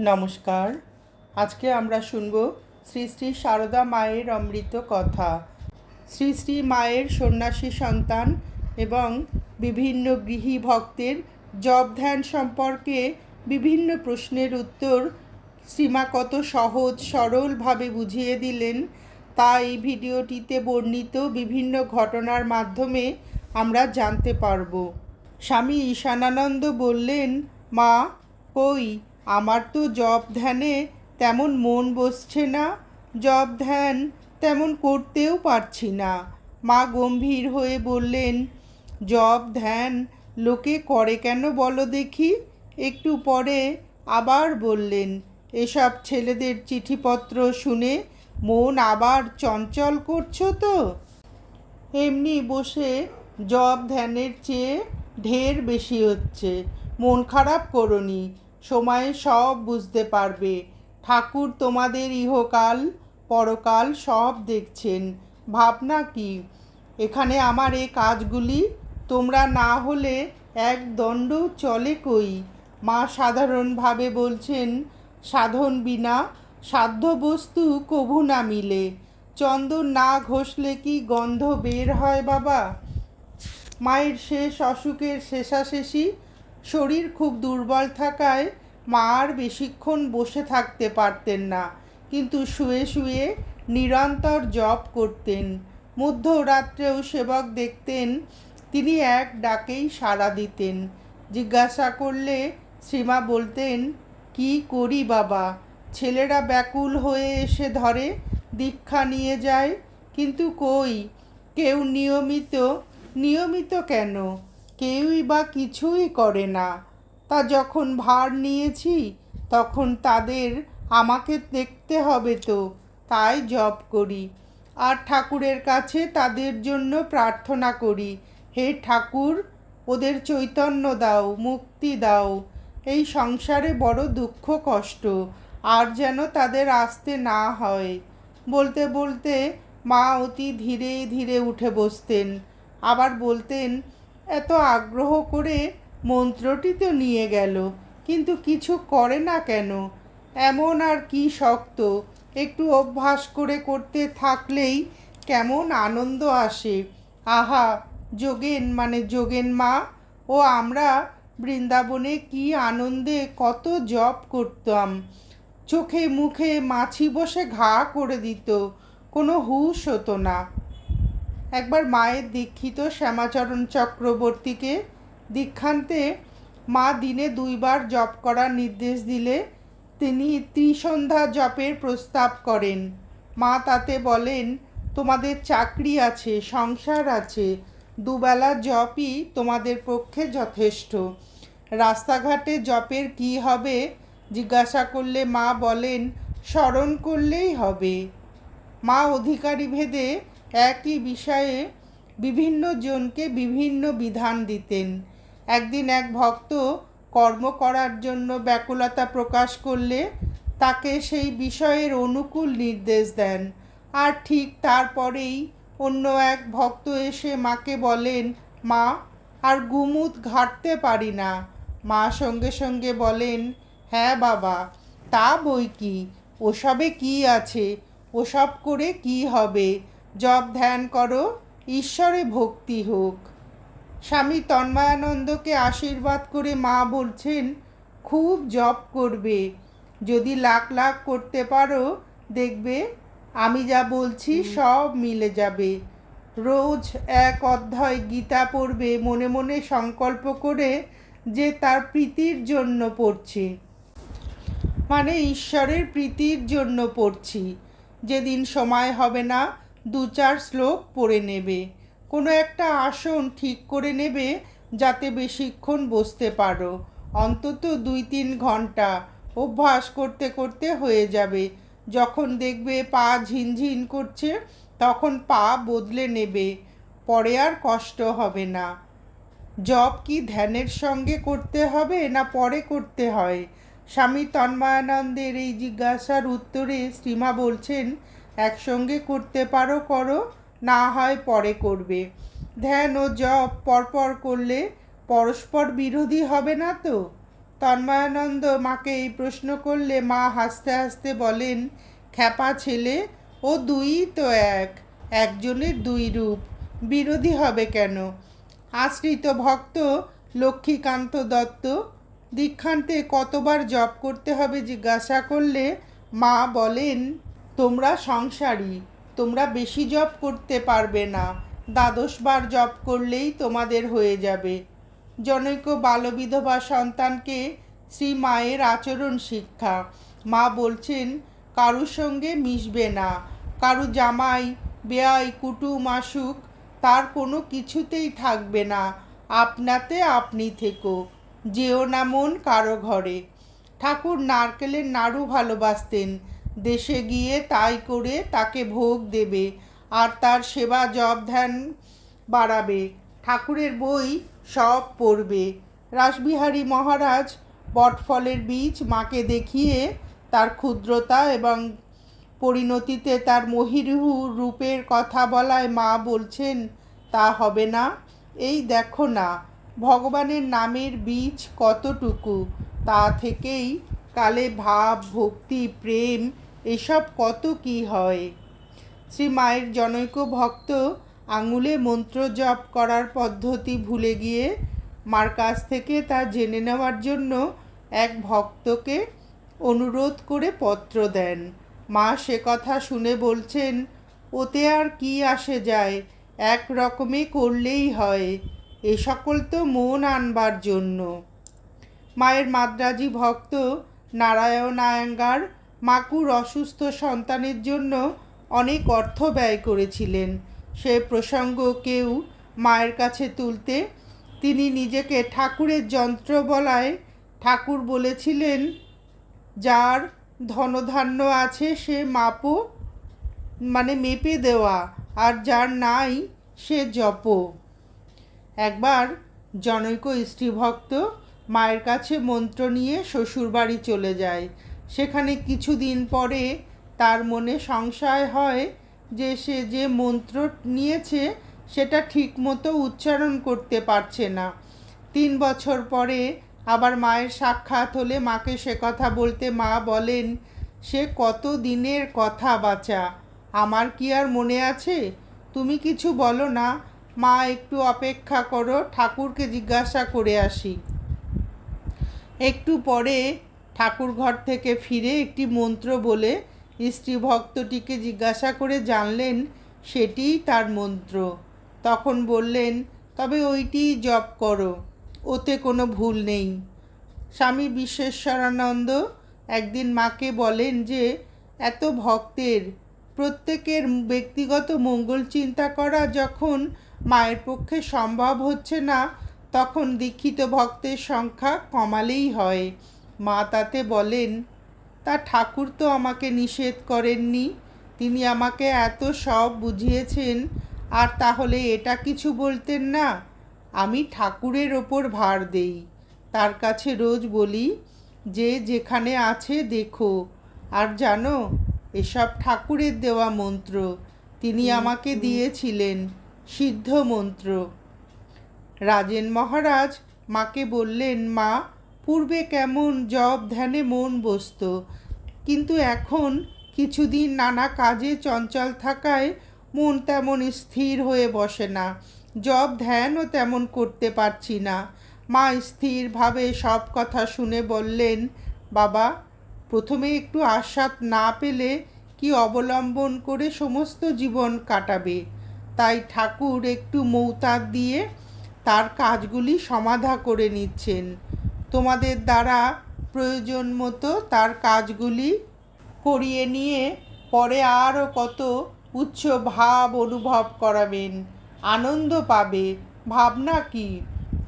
নমস্কার। আজকে আমরা শুনব শ্রী শ্রী সারদা মায়ের অমৃত কথা। শ্রী শ্রী মায়ের সন্ন্যাসী সন্তান এবং বিভিন্ন গৃহী ভক্তের জপ ধ্যান সম্পর্কে বিভিন্ন প্রশ্নের উত্তর শ্রীমা কত সহজ সরলভাবে বুঝিয়ে দিলেন। তা এই ভিডিওটিতে বর্ণিত বিভিন্ন ঘটনার মাধ্যমে আমরা জানতে পারব। স্বামী ঈশানানন্দ বললেন, মা, কই? আমার তো জব ধ্যানে তেমন মন বসছে না, জব ধ্যান তেমন করতেও পারছি না। মা গম্ভীর হয়ে বললেন, জব ধ্যান লোকে করে কেন বলো দেখি? একটু পরে আবার বললেন, এসব ছেলেদের চিঠিপত্র শুনে মন আবার চঞ্চল করছ তো? এমনি বসে জব ধ্যানের চেয়ে ঢের বেশি হচ্ছে। মন খারাপ করনি সময়ে সব বুঝতে পারবে। ঠাকুর তোমাদের ইহকাল, পরকাল সব দেখছেন। ভাবনা কি? এখানে আমার এই কাজগুলি তোমরা না হলে এক দণ্ড চলে কই? মা সাধারণভাবে বলছেন, সাধন বিনা সাধ্য বস্তু কভু না মিলে। চন্দন না ঘষলে কি গন্ধ বের হয় বাবা? মায়ের শেষ অসুখের শেষাশেষি শরীর খুব দুর্বল থাকায় মা আর বেশিক্ষণ বসে থাকতে পারতেন না। কিন্তু শুয়ে শুয়ে নিরন্তর জপ করতেন। মধ্যরাত্রেও সেবক দেখতেন, তিনি এক ডাকেই সাড়া দিতেন। জিজ্ঞাসা করলে শ্রীমা বলতেন, কি করি বাবা? ছেলেরা ব্যাকুল হয়ে এসে ধরে, দীক্ষা নিয়ে যায়, কিন্তু কই? কেউ নিয়মিত নিয়মিত কেন? কেউই বা কিছুই করে না। তা যখন ভার নিয়েছি, তখন তাদের আমাকে দেখতে হবে তো, তাই জপ করি। আর ঠাকুরের কাছে তাদের জন্য প্রার্থনা করি, হে ঠাকুর, ওদের চৈতন্য দাও, মুক্তি দাও। এই সংসারে বড় দুঃখ, কষ্ট, আর যেন তাদের আসতে না হয়। বলতে বলতে মা অতি ধীরে ধীরে উঠে বসতেন। আবার বলতেন এত আগ্রহ করে মন্ত্রটি তো নিয়ে গেল, কিন্তু কিছু করে না কেন? এমন আর কি শক্ত, একটু অভ্যাস করে করতে থাকলেই কেমন আনন্দ আসে। আহা, যোগেন মানে যোগেন মা, ও আমরা বৃন্দাবনে কি আনন্দে কত জপ করতাম। চোখে মুখে মাছি বসে ঘা করে দিত, কোনো হুঁশ হতো না। একবার মায়ের দীক্ষিত শ্যামাচরণ চক্রবর্তীকে দীক্ষান্তে মা দিনে দুইবার জপ করার নির্দেশ দিলে তিনি ত্রিসন্ধ্যা জপের প্রস্তাব করেন। মা তাতে বলেন, তোমাদের চাকরি আছে, সংসার আছে, দুবেলা জপই তোমাদের পক্ষে যথেষ্ট। রাস্তাঘাটে জপের কি হবে জিজ্ঞাসা করলে মা বলেন, স্মরণ করলেই হবে। মা অধিকারী ভেদে একই বিষয়ে বিভিন্ন জনকে বিভিন্ন বিধান দিতেন। একদিন এক ভক্ত কর্ম করার জন্য ব্যাকুলতা প্রকাশ করলে তাকে সেই বিষয়ের অনুকূল নির্দেশ দেন। আর ঠিক তারপরেই অন্য এক ভক্ত এসে মাকে বলেন, মা, আর গুমুত ঘাটতে পারি না। মা সঙ্গে সঙ্গে বলেন হ্যাঁ বাবা, তা বই কি? ওসবে কি আছে? ওসব করে কি হবে? জপ ধ্যান করো ঈশ্বরে ভক্তি হোক। স্বামী তন্ময়ানন্দকে আশীর্বাদ করে মা বলছেন খুব জপ করবে। যদি লাখ লাখ করতে পারো দেখবে আমি যা বলছি সব মিলে যাবে। রোজ এক অধ্যায় গীতা পড়বে মনে মনে সংকল্প করে যে তার প্রীতির জন্য পড়ছি। মানে ঈশ্বরের প্রীতির জন্য পড়ছি। যেদিন সময় হবে না দু চার শ্লোক পড়ে নেবে। কোনো একটা আসন ঠিক করে নেবে যাতে বেশিক্ষণ বসতে পারো। অন্তত দুই তিন ঘণ্টা অভ্যাস করতে করতে হয়ে যাবে। যখন দেখবে পা ঝিনঝিন করছে, তখন পা বদলে নেবে। পরে আর কষ্ট হবে না। জব কি ধ্যানের সঙ্গে করতে হবে না পরে করতে হয়? স্বামী তন্ময়ানন্দের এই জিজ্ঞাসার উত্তরে শ্রীমা বলছেন একসঙ্গে করতে পারো, করো, না হয় পরে করবে। ধ্যান ও জপ পরপর করলে পরস্পর বিরোধী হবে না তো? তন্ময়ানন্দ মাকে এই প্রশ্ন করলে মা হাসতে হাসতে বলেন, খ্যাপা ছেলে ও দুই তো এক, একজনের দুই রূপ, বিরোধী হবে কেন? আশ্রিত ভক্ত লক্ষ্মীকান্ত দত্ত, দীক্ষান্তে কতবার জপ করতে হবে জিজ্ঞাসা করলে মা বলেন তোমরা সংসারী, তোমরা বেশি জপ করতে পারবে না। দ্বাদশবার জপ করলেই তোমাদের হয়ে যাবে। জনৈক বালবিধবা সন্তানকে শ্রী মায়ের আচরণ শিক্ষা। মা বলছেন, কারুর সঙ্গে মিশবে না। কারু জামাই, বেয়াই, কুটুম আসুক, তার কোনো কিছুতেই থাকবে না। আপনাতে আপনি থেকো। যেও না মন কারও ঘরে। ঠাকুর নারকেলের নাড়ু ভালোবাসতেন। দেশে গিয়ে তাই করে তাকে ভোগ দেবে আর তার সেবা জব ধ্যান বাড়াবে। ঠাকুরের বই সব পড়বে। রাসবিহারী মহারাজ বটফলের বীজ মাকে দেখিয়ে তার ক্ষুদ্রতা এবং পরিণতিতে তার মহিরুহু রূপের কথা বলায় মা বলছেন, তা হবে না। এই দেখো না, ভগবানের নামের বীজ কতটুকু? তা থেকেই কালে ভাব, ভক্তি, প্রেম এসব কত কি হয়? শ্রী মায়ের জনৈক ভক্ত আঙুলে মন্ত্র জপ করার পদ্ধতি ভুলে গিয়ে মার কাছ থেকে তা জেনে নেওয়ার জন্য এক ভক্তকে অনুরোধ করে পত্র দেন। মা সে কথা শুনে বলছেন, ওতে আর কি আসে যায়? এক রকমে করলেই হয়। এ সকল তো মন আনবার জন্য। মায়ের মাদ্রাজি ভক্ত নারায়ণ আয়াঙ্গার মাকুর অসুস্থ সন্তানের জন্য অনেক অর্থ ব্যয় করেছিলেন। সে প্রসঙ্গ কেউ মায়ের কাছে তুলতে তিনি নিজেকে ঠাকুরের যন্ত্র বলায় ঠাকুর বলেছিলেন, যার ধনধান্য আছে সে মাপো মানে মেপে দেওয়া, আর যার নাই সে জপ। একবার জনৈক স্ত্রীভক্ত মায়ের কাছে মন্ত্র নিয়ে শ্বশুরবাড়ি চলে যায়। সেখানে কিছুদিন পরে তার মনে সংশয় হয় যে সে যে মন্ত্র নিয়েছে সেটা ঠিকমতো উচ্চারণ করতে পারছে না। তিন বছর পরে আবার মায়ের সাক্ষাৎ হলে মাকে সে কথা বলতে মা বলেন, সে কত দিনের কথা বাঁচা আমার কি আর মনে আছে? তুমি কিছু বলো না, মা একটু অপেক্ষা করো, ঠাকুরকে জিজ্ঞাসা করে আসি। একটু পরে ঠাকুর ঘর থেকে ফিরে একটি মন্ত্র বলে স্ত্রী ভক্তটিকে জিজ্ঞাসা করে জানলেন সেটিই তার মন্ত্র। তখন বললেন, তবে ওইটিই জপ করো, ওতে কোনো ভুল নেই। স্বামী বিশ্বেশ্বরানন্দ একদিন মাকে বলেন যে, এত ভক্তের প্রত্যেকের ব্যক্তিগত মঙ্গল চিন্তা করা যখন মায়ের পক্ষে সম্ভব হচ্ছে না, তখন দীক্ষিত ভক্তের সংখ্যা কমালেই হয়। মা তাতে বলেন তা ঠাকুর তো আমাকে নিষেধ করেননি। তিনি আমাকে এত সব বুঝিয়েছেন আর তাহলে এটা কিছু বলতেন না? আমি ঠাকুরের ওপর ভার দেই। তার কাছে রোজ বলি যে যেখানে আছে দেখো। আর জানো এসব ঠাকুরের দেওয়া মন্ত্র তিনি আমাকে দিয়েছিলেন সিদ্ধ মন্ত্র। রাজেন মহারাজ মাকে বললেন মা পূর্বে কেমন জব ধ্যানে মন বসত, কিন্তু এখন কিছুদিন নানা কাজে চঞ্চল থাকায় মন তেমন স্থির হয়ে বসে না। জব ধ্যানও তেমন করতে পারছি না। মা স্থিরভাবে সব কথা শুনে বললেন, বাবা, প্রথমে একটু আস্বাদ না পেলে কি অবলম্বন করে সমস্ত জীবন কাটাবে? তাই ঠাকুর একটু মৌতার দিয়ে তার কাজগুলি সমাধা করে নিচ্ছেন। তোমাদের দ্বারা প্রয়োজন মতো তার কাজগুলি করিয়ে নিয়ে পরে আরও কত উচ্চ ভাব অনুভব করাবেন, আনন্দ পাবে, ভাবনা কি?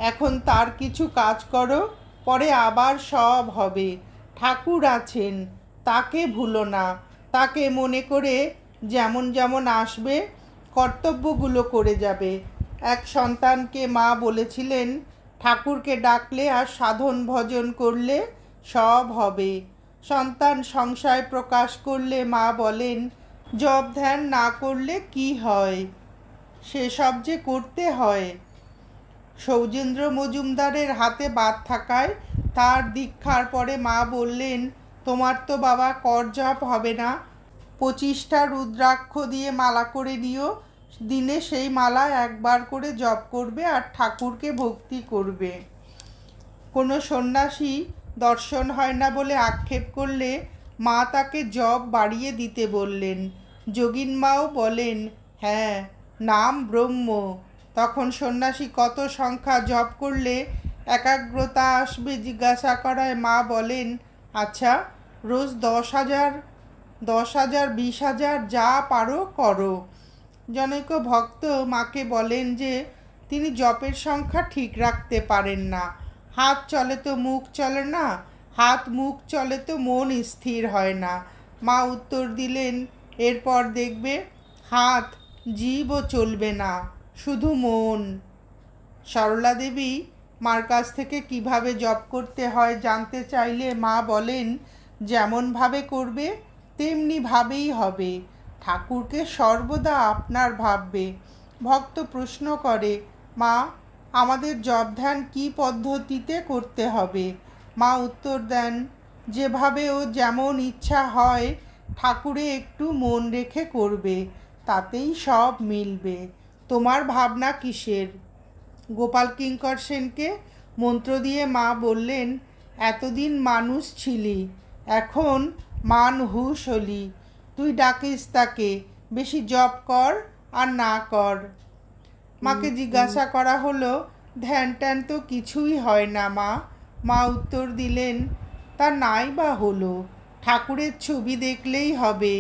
এখন তার কিছু কাজ করো, পরে আবার সব হবে। ঠাকুর আছেন, তাকে ভুলো না। তাকে মনে করে যেমন যেমন আসবে, কর্তব্যগুলো করে যাবে। এক সন্তানকে মা বলেছিলেন ঠাকুরকে ডাকলে আর সাধন ভজন করলে সব হবে। সন্তান সংশয় প্রকাশ করলে মা বলেন জব ধ্যান না করলে কি হয়? সেসব যে করতে হয়। সৌজেন্দ্র মজুমদারের হাতে বাদ থাকায় তার দীক্ষার পরে মা বললেন, তোমার তো বাবা কর জপ হবে না। পঁচিশটা রুদ্রাক্ষ দিয়ে মালা করে নিও দিনে সেই মালা একবার করে জপ করবে আর ঠাকুরকে ভক্তি করবে। কোনো সন্ন্যাসী দর্শন হয় না বলে আক্ষেপ করলে মা তাকে জব বাড়িয়ে দিতে বললেন। যোগিন মাও বলেন হ্যাঁ নাম ব্রহ্ম। তখন সন্ন্যাসী কত সংখ্যা জপ করলে একাগ্রতা আসবে জিজ্ঞাসা করায় মা বলেন আচ্ছা রোজ দশ হাজার দশ হাজার, বিশ হাজার যা পারো করো। জনৈক ভক্ত মাকে বলেন যে, তিনি জপের সংখ্যা ঠিক রাখতে পারেন না। হাত চলে তো মুখ চলে না, হাত মুখ চলে তো মন স্থির হয় না। মা উত্তর দিলেন, এরপর দেখবে হাত জীবও চলবে না, শুধু মন। সরলা দেবী মার কাছ থেকে কীভাবে জপ করতে হয় জানতে চাইলে মা বলেন, যেমনভাবে করবে তেমনি ভাবেই হবে। ঠাকুরকে সর্বদা আপনার ভাববে। ভক্ত প্রশ্ন করে, মা, আমাদের জব ধ্যান কী পদ্ধতিতে করতে হবে? মা উত্তর দেন, যেভাবে ও যেমন ইচ্ছা হয়, ঠাকুরে একটু মন রেখে করবে, তাতেই সব মিলবে। তোমার ভাবনা কিসের? গোপাল কিঙ্কর সেনকে মন্ত্র দিয়ে মা বললেন, এতদিন মানুষ ছিলি, এখন মান হুশ হলি। তুই ডাকিস তাকে বেশি জব কর আর না কর। মাকে জিজ্ঞাসা করা হলো ধ্যান ট্যান তো কিছুই হয় না মা। মা উত্তর দিলেন তা নাই বা হলো। ঠাকুরের ছবি দেখলেই হবে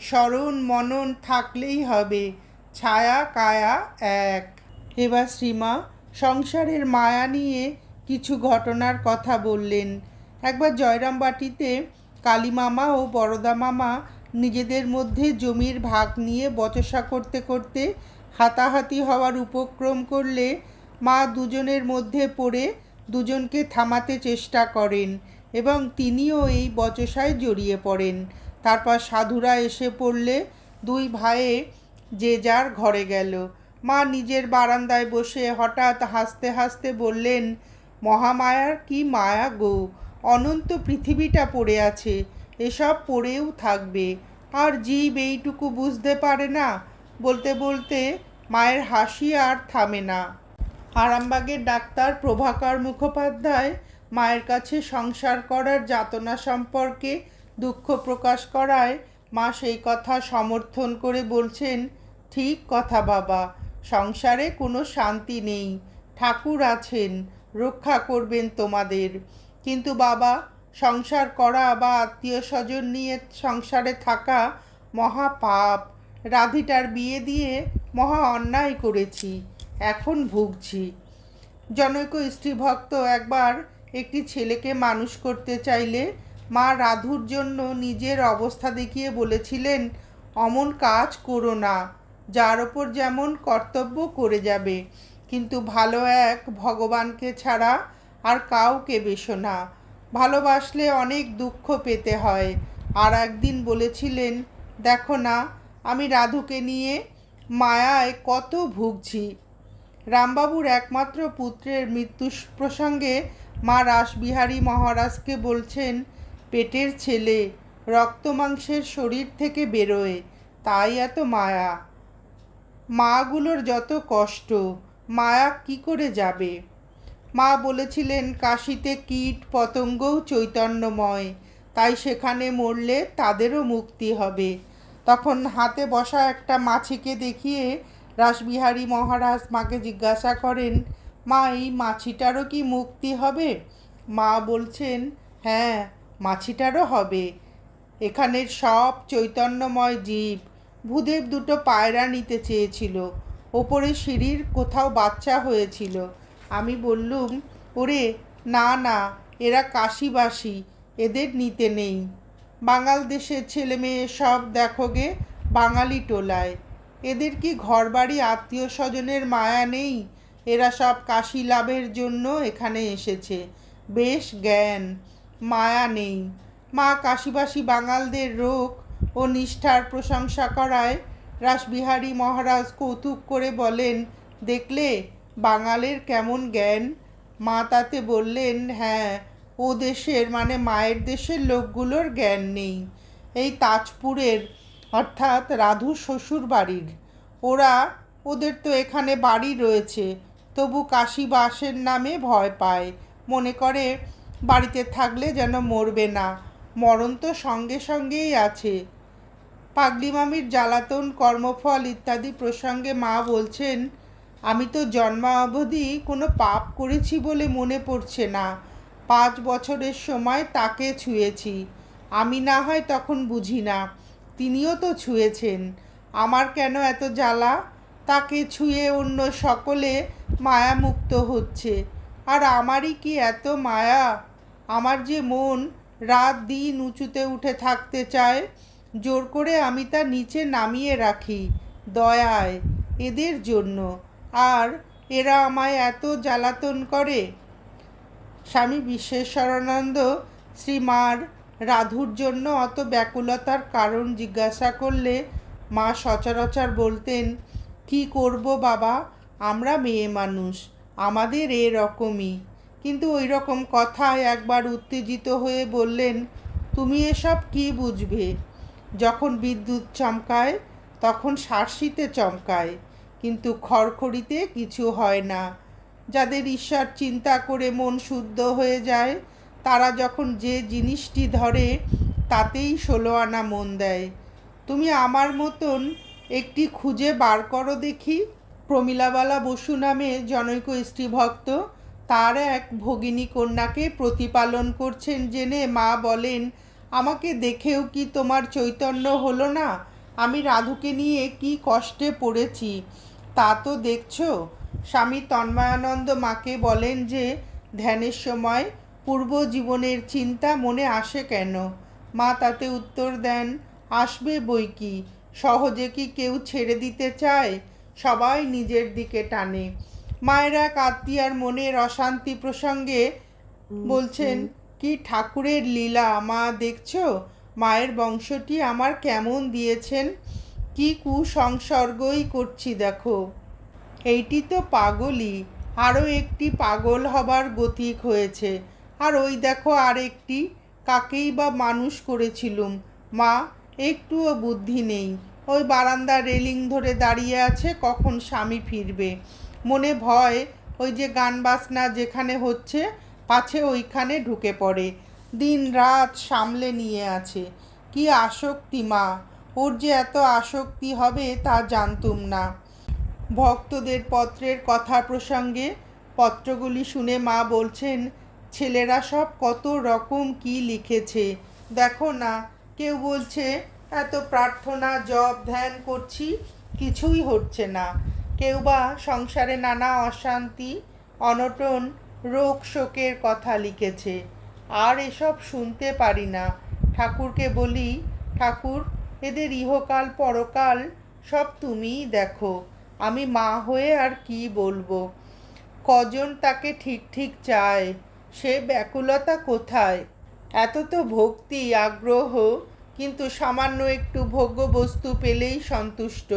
স্মরণ মনন থাকলেই হবে ছায়া কায়া এক। এবার শ্রীমা সংসারের মায়া নিয়ে কিছু ঘটনার কথা বললেন। একবার জয়রামবাটিতে কালী মামা ও বড়দা মামা নিজেদের মধ্যে জমির ভাগ নিয়ে বচসা করতে করতে হাতাহাতি হওয়ার উপক্রম করলে মা দুজনের মধ্যে পড়ে দুজনকে থামাতে চেষ্টা করেন এবং তিনিও এই বচসায় জড়িয়ে পড়েন। তারপর সাধুরা এসে পড়লে দুই ভাইয়ে যে যার ঘরে গেল। মা নিজের বারান্দায় বসে হঠাৎ হাসতে হাসতে বললেন, মহামায়ার কি মায়া গো! অনন্ত পৃথিবীটা পড়ে আছে। এসব পড়েও থাকবে। আর জীব এইটুকু বুঝতে পারে না। বলতে বলতে মায়ের হাসি আর থামে না। আরামবাগের ডাক্তার প্রভাকর মুখোপাধ্যায় মায়ের কাছে সংসার করার যাতনা সম্পর্কে দুঃখ প্রকাশ করায় মা সেই কথা সমর্থন করে বলছেন, ঠিক কথা বাবা, সংসারে কোনো শান্তি নেই। ঠাকুর আছেন, রক্ষা করবেন তোমাদের। কিন্তু বাবা সংসার করা বা আত্মীয় স্বজন নিয়ে সংসারে থাকা মহা পাপ রাধিটার বিয়ে দিয়ে মহা অন্যায় করেছি, এখন ভুগছি। জনৈক স্ত্রীভক্ত একবার একটি ছেলেকে মানুষ করতে চাইলে মা রাধুর জন্য নিজের অবস্থা দেখিয়ে বলেছিলেন, অমন কাজ করো না, যার ওপর যেমন কর্তব্য করে যাবে, কিন্তু ভালো এক ভগবানকে ছাড়া আর কাউকে বেশো না। ভালোবাসলে অনেক দুঃখ পেতে হয়। আর একদিন বলেছিলেন, দেখো না, আমি রাধুকে নিয়ে মায়ায় কত ভুগছি। রামবাবুর একমাত্র পুত্রের মৃত্যু প্রসঙ্গে মা রাসবিহারী মহারাজকে বলছেন, পেটের ছেলে, রক্ত মাংসের শরীর থেকে বেরোয়, তাই এত মায়া। মাগুলোর যত কষ্ট, মায়া কি করে যাবে? মা বলেছিলেন, কাশিতে কীট পতঙ্গও চৈতন্যময়। তাই সেখানে মরলে তাদেরও মুক্তি হবে। তখন হাতে বসা একটা মাছিকে দেখিয়ে রাসবিহারী মহারাজ মাকে জিজ্ঞাসা করেন, মা, এই মাছিটারও কি মুক্তি হবে? মা বলছেন হ্যাঁ মাছিটারও হবে। এখানের সব চৈতন্যময় জীব ভূদেব দুটো পায়রা নিতে চেয়েছিল। ওপরে সিঁড়ির কোথাও বাচ্চা হয়েছিল। আমি বললুম, ওরে, না না, এরা কাশিবাসী, এদের নিতে নেই। বাঙাল দেশের ছেলে মেয়ে সব দেখো গে, বাঙালি টোলায়। এদের কি ঘরবাড়ি আত্মীয় স্বজনের মায়া নেই? এরা সব কাশি লাভের জন্য এখানে এসেছে। বেশ জ্ঞান, মায়া নেই। মা কাশিবাসী বাঙালদের রোগ ও নিষ্ঠার প্রশংসা করায় রাসবিহারী মহারাজ কৌতুক করে বলেন, দেখলে বাঙালের কেমন জ্ঞান? মা তাতে বললেন হ্যাঁ ও দেশের মানে মায়ের দেশের লোকগুলোর জ্ঞান নেই। এই তাজপুরের, অর্থাৎ রাধু শ্বশুর বাড়ির। ওরা, ওদের তো এখানে বাড়ি রয়েছে। তবু কাশিবাসের নামে ভয় পায়। মনে করে, বাড়িতে থাকলে যেন মরবে না। মরণ তো সঙ্গে সঙ্গেই আছে। পাগলি মামির জ্বালাতন কর্মফল ইত্যাদি প্রসঙ্গে মা বলছেন আমি তো জন্মাবধি কোনো পাপ করেছি বলে মনে পড়ছে না। পাঁচ বছরের সময় তাকে ছুঁয়েছি। আমি না হয় তখন বুঝি না, তিনিও তো ছুঁয়েছেন। আমার কেন এত জ্বালা? তাকে ছুঁয়ে অন্য সকলে মায়ামুক্ত হচ্ছে। আর আমারই কি এত মায়া? আমার যে মন রাত দিন উঁচুতে উঠে থাকতে চায়, জোর করে আমি তা নিচে নামিয়ে রাখি, দয়ায়, এদের জন্য। আর এরা আমায় এত জ্বালাতন করে। স্বামী বিশ্বেশ্বরানন্দ শ্রীমার রাধুর জন্য অত ব্যাকুলতার কারণ জিজ্ঞাসা করলে মা সচরাচর বলতেন, কি করব বাবা? আমরা মেয়ে মানুষ, আমাদের এরকমই কিন্তু ওই রকম কথায় একবার উত্তেজিত হয়ে বললেন, তুমি এসব কি বুঝবে? যখন বিদ্যুৎ চমকায়, তখন শার্শিতে চমকায়। কিন্তু খড়খড়িতে কিছু হয় না। যাদের ঈশ্বর চিন্তা করে মন শুদ্ধ হয়ে যায়, তারা যখন যে জিনিসটি ধরে, তাতেই ষোলো আনা মন দেয়। তুমি আমার মতন একটি খুঁজে বার করো দেখি। প্রমীলাবালা বসু নামে জনৈক স্ত্রীভক্ত, তার এক ভগিনী কন্যাকে প্রতিপালন করছেন জেনে মা বলেন, আমাকে দেখেও কি তোমার চৈতন্য হলো না? আমি রাধুকে নিয়ে কি কষ্টে পড়েছি। তা তো দেখছ? স্বামী তন্ময়ানন্দ মাকে বলেন যে, ধ্যানের সময় পূর্ব জীবনের চিন্তা মনে আসে কেন? মা তাতে উত্তর দেন, আসবে বই কি? সহজে কি কেউ ছেড়ে দিতে চায়? সবাই নিজের দিকে টানে। মায়েরা এক আত্মীয়ার মনের অশান্তি প্রসঙ্গে বলছেন, কি ঠাকুরের লীলা, মা দেখছ? মায়ের বংশটি আমার কেমন দিয়েছেন? কি কুসংসর্গই করছি দেখো। এইটি তো পাগলই। আরও একটি পাগল হবার গতিক হয়েছে। আর ওই দেখো আর একটি, কাকেই বা মানুষ করেছিলুম। মা, একটুও বুদ্ধি নেই। ওই বারান্দার রেলিং ধরে দাঁড়িয়ে আছে, কখন স্বামী ফিরবে? মনে ভয়, ওই যে গান বাজনা যেখানে হচ্ছে, পাছে ওইখানে ঢুকে পড়ে। দিন রাত সামলে নিয়ে আছে। কি আসক্তি মা! ওর যে এত আসক্তি হবে তা জানতুম না। ভক্তদের পত্রের কথা প্রসঙ্গে পত্রগুলি শুনে মা বলছেন, ছেলেরা সব কত রকম কি লিখেছে। দেখো না, কেউ বলছে, এত প্রার্থনা, জপ, ধ্যান করছি, কিছুই হচ্ছে না। কেউ বা সংসারে নানা অশান্তি, অনটন, রোগ, শোকের কথা লিখেছে। আর এসব শুনতে পারি না। ঠাকুরকে বলি, ঠাকুর এদের ইহকাল, পরকাল সব তুমিই দেখো। আমি মা হয়ে আর কি বলব? কজন তাকে ঠিক ঠিক চায়? সে ব্যাকুলতা কোথায়? এত তো ভক্তি, আগ্রহ, কিন্তু সামান্য একটু ভোগ্য বস্তু পেলেই সন্তুষ্ট।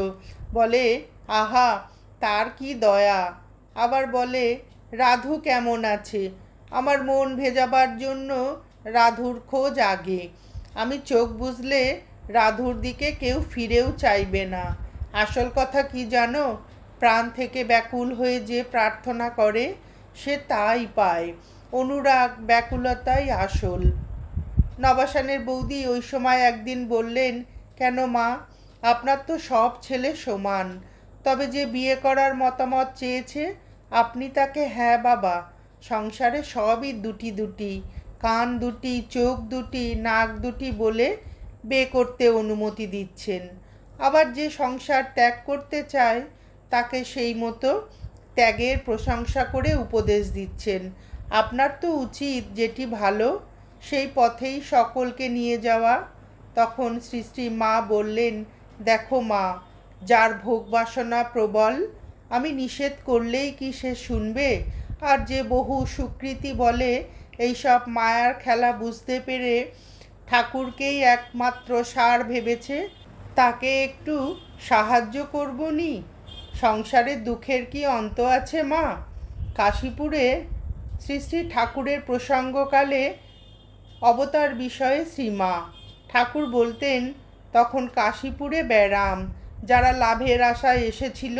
বলে, আহা, তার কি দয়া? আবার বলে, রাধু কেমন আছে? আমার মন ভেজাবার জন্য রাধুর খোঁজ আগে। আমি চোখ বুঝলে রাধুর দিকে কেউ ফিরেও চাইবে না। আসল কথা কি জানো? প্রাণ থেকে ব্যাকুল হয়ে যে প্রার্থনা করে, সে তাই পায়। অনুরাগ, ব্যাকুলতাই আসল। নবাসানের বৌদি ওই সময় একদিন বললেন, কেন মা? আপনার তো সব ছেলে সমান। তবে যে বিয়ে করার মতামত চেয়েছে, আপনি তাকে হ্যাঁ বাবা, সংসারে সবই দুটি দুটি। কান দুটি, চোখ দুটি, নাক দুটি বলে বে করতে অনুমতি দিচ্ছেন। আবার যে সংসার ত্যাগ করতে চায়, তাকে সেই মতো ত্যাগের প্রশংসা করে উপদেশ দিচ্ছেন। আপনার তো উচিত যেটি ভালো, সেই পথেই সকলকে নিয়ে যাওয়া। তখন শ্রী মা বললেন, দেখো মা, যার ভোগ বাসনা প্রবল, আমি নিষেধ করলেই কি সে শুনবে? আর যে বহু সুকৃতি বলে, এইসব মায়ার খেলা বুঝতে পেরে ঠাকুরকেই একমাত্র সার ভেবেছে, তাকে একটু সাহায্য করব নি? সংসারের দুঃখের কি অন্ত আছে মা? কাশীপুরে শ্রী শ্রী ঠাকুরের প্রসঙ্গকালে অবতার বিষয়ে শ্রীমা। ঠাকুর বলতেন, তখন কাশীপুরে ব্যারাম, যারা লাভের আশায় এসেছিল,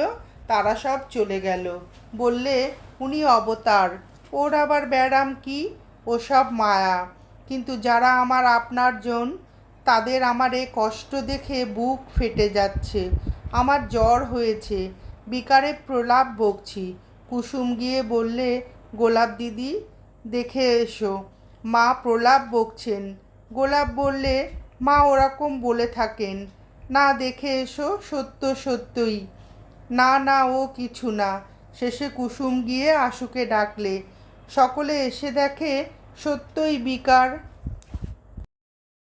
তারা সব চলে গেল। বললে, উনি অবতার, ওর আবার ব্যারাম কি? ওসব মায়া। কিন্তু যারা আমার আপনার জন তাদের আমার এ কষ্ট দেখে বুক ফেটে যাচ্ছে। আমার জ্বর হয়েছে, বিকারে প্রলাপ বকছি কুসুম গিয়ে বললে, গোলাপ দিদি, দেখে এসো। মা প্রলাপ বকছেন গোলাপ বললে, মা ওরকম বলে থাকেন। না, দেখে এসো, সত্য সত্যই। না না, ও কিছু না। শেষে কুসুম গিয়ে আশুকে ডাকলে। সকলে এসে দেখে সত্যই বিকার।